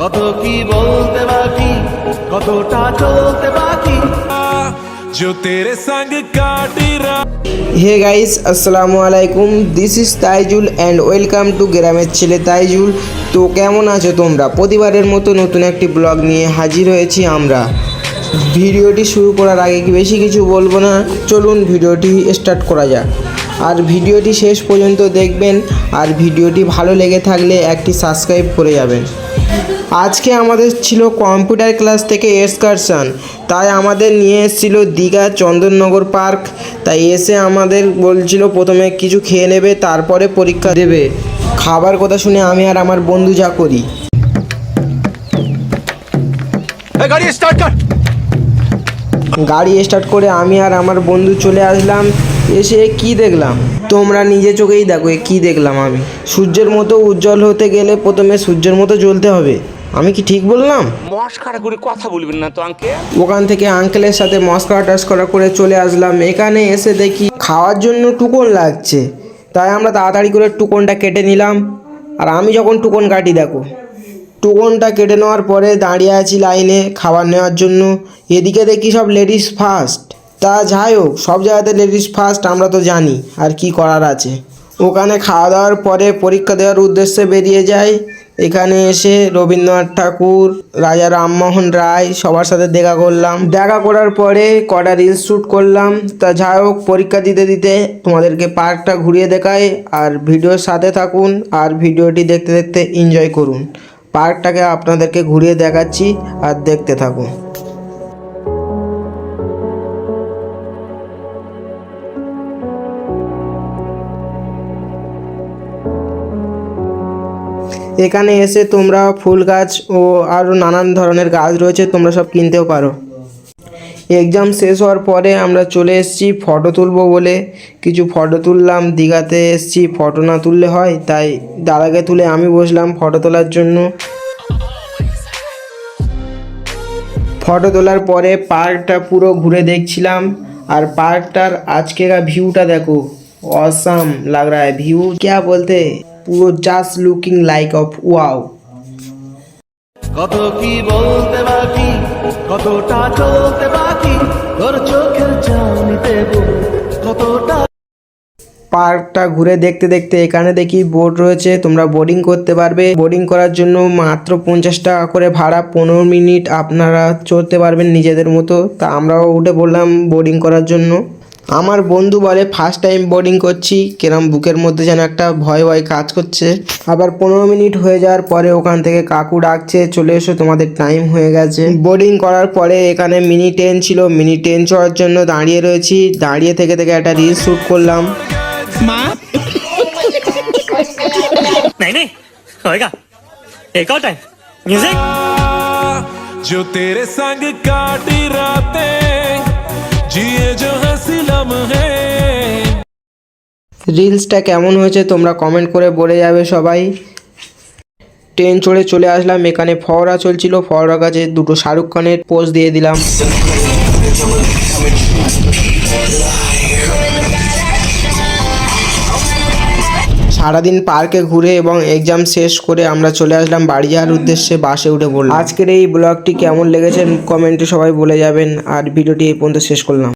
কত কি বলতে বাকি কতটা চলতে বাকি जो तेरे संग काटी रात হে গাইস আসসালামু আলাইকুম this is Taijul and welcome to গ্রামের ছেলে তাইজুল তো কেমন আছো তোমরা প্রতিবারের মতো নতুন একটি ব্লগ নিয়ে হাজির হয়েছি আমরা ভিডিওটি শুরু করার আগে কি বেশি কিছু বলবো না চলুন ভিডিওটি স্টার্ট করা যাক আর ভিডিওটি শেষ পর্যন্ত দেখবেন আর ভিডিওটি ভালো লেগে থাকলে একটি সাবস্ক্রাইব করে যাবেন আজকে আমাদের ছিল কম্পিউটার ক্লাস থেকে এক্সকারশন। তাই আমাদের নিয়ে এসেছিল দীঘা চন্দননগর পার্ক। তাই এসে আমাদের বলছিল প্রথমে কিছু খেয়ে নেবে তারপরে পরীক্ষা দেবে। খাবার কথা শুনে আমি আর আমার বন্ধু যা করি। গাড়ি স্টার্ট কর। গাড়ি স্টার্ট করে আমি আর আমার বন্ধু চলে আসলাম। এসে কি দেখলাম? তোমরা নিজে চোখেই দেখো কি দেখলাম আমি। সূর্যের মতো উজ্জ্বল হতে গেলে প্রথমে সূর্যের মতো জ্বলতে হবে। আমি কি ঠিক বললাম? মস্কারা করে কথা বলবেন না তো আঙ্কে ওখান থেকে আঙ্কেলের সাথে মস্করা টস্করা করে চলে আসলাম। এখানে এসে দেখি খাওয়ার জন্য টুকন লাগছে। তাই আমরা তাড়াতাড়ি করে টুকনটা কেটে নিলাম। আর আমি যখন টুকন কাটি দেখো। টুকনটা কেটে নেওয়ার পরে দাঁড়িয়ে আছি লাইনে খাবার নেওয়ার জন্য। এদিকে দেখি সব লেডিস ফার্স্ট তা যাই হোক সব জায়গাতে লেডিস ফার্স্ট আমরা তো জানি আর কি করার আছে। ওখানে খাওয়া দাওয়ার পরে পরীক্ষা দেওয়ার উদ্দেশ্যে বেরিয়ে যাই। এখানে এসে রবীন্দ্রনাথ ঠাকুর, রাজা রামমোহন রায় সবার সাথে দেখা করলাম। দেখা করার পরে কটা রিলস শ্যুট করলাম। তা যাই হোক, পরীক্ষা দিতে দিতে তোমাদেরকে পার্কটা ঘুরিয়ে দেখাই। আর ভিডিওর সাথে থাকুন আর ভিডিওটি দেখতে দেখতে এনজয় করুন। পার্কটাকে আপনাদেরকে ঘুরিয়ে দেখাচ্ছি আর দেখতে থাকুন। এখানে এসে তোমরা ফুল গাছ ও আরও নানান ধরনের গাছ রয়েছে, তোমরা সব কিনতেও পারো। এক্সাম শেষ হওয়ার পরে আমরা চলে এসেছি ফটো তুলবো বলে। কিছু ফটো তুললাম, দীঘাতে এসেছি, ফটো না তুললে হয়, তাই দাদাকে তুলে আমি বসলাম ফটো তোলার জন্য। ফটো তোলার পরে পার্কটা পুরো ঘুরে দেখছিলাম, আর পার্কটার আজকেরা ভিউটা দেখো, অসাম লাগ ভিউ। ক্যা বলতে? পুরো just looking like of wow কত কি বলতে বাকি কতটা চলতে বাকি তোর চোখের চাউনিতে কতটা। পার্কটা ঘুরে দেখতে দেখতে এখানে দেখি বোট রয়েছে তোমরা বোর্ডিং করতে পারবে। বোর্ডিং করার জন্য মাত্র পঞ্চাশ টাকা করে ভাড়া পনেরো মিনিট আপনারা চড়তে পারবেন নিজেদের মতো। তা আমরাও উঠে পড়লাম বোর্ডিং করার জন্য। আমার বন্ধু বলে ফার্স্ট টাইম বোর্ডিং করছি কেরম বুকের মধ্যে যেন একটা ভয় ভয় কাজ করছে আবার পনেরো মিনিট হয়ে যাওয়ার পরে ওখান থেকে কাকু ডাকছে চলে এসো তোমাদের টাইম হয়ে গেছে বোর্ডিং করার পরে এখানে মিনি ট্রেন ছিল মিনি ট্রেন চড়ার জন্য দাঁড়িয়ে রয়েছি দাঁড়িয়ে থেকে থেকে একটা রিল শ্যুট করলাম नहीं नहीं होएगा एक और टाइम म्यूजिक जो तेरे संग काटी रातें জিয়ে জো হাসিলাম হে রিলসটা কেমন হয়েছে তোমরা কমেন্ট করে বলে যাবে সবাই। ট্রেন চড়ে চলে আসলাম, এখানে ফওয়ারা চলছিল ফওয়ারা কাছে দুটো শাহরুখ খানের পোস্ট দিয়ে দিলাম। সারাদিন পার্কে ঘুরে এবং এক্সাম শেষ করে আমরা চলে আসলাম বাড়ি যাওয়ার উদ্দেশ্যে বাসে উঠে পড়লাম। আজকের এই ব্লগটি কেমন লেগেছে, কমেন্টে সবাই বলে যাবেন। আর ভিডিওটি এই পর্যন্ত শেষ করলাম।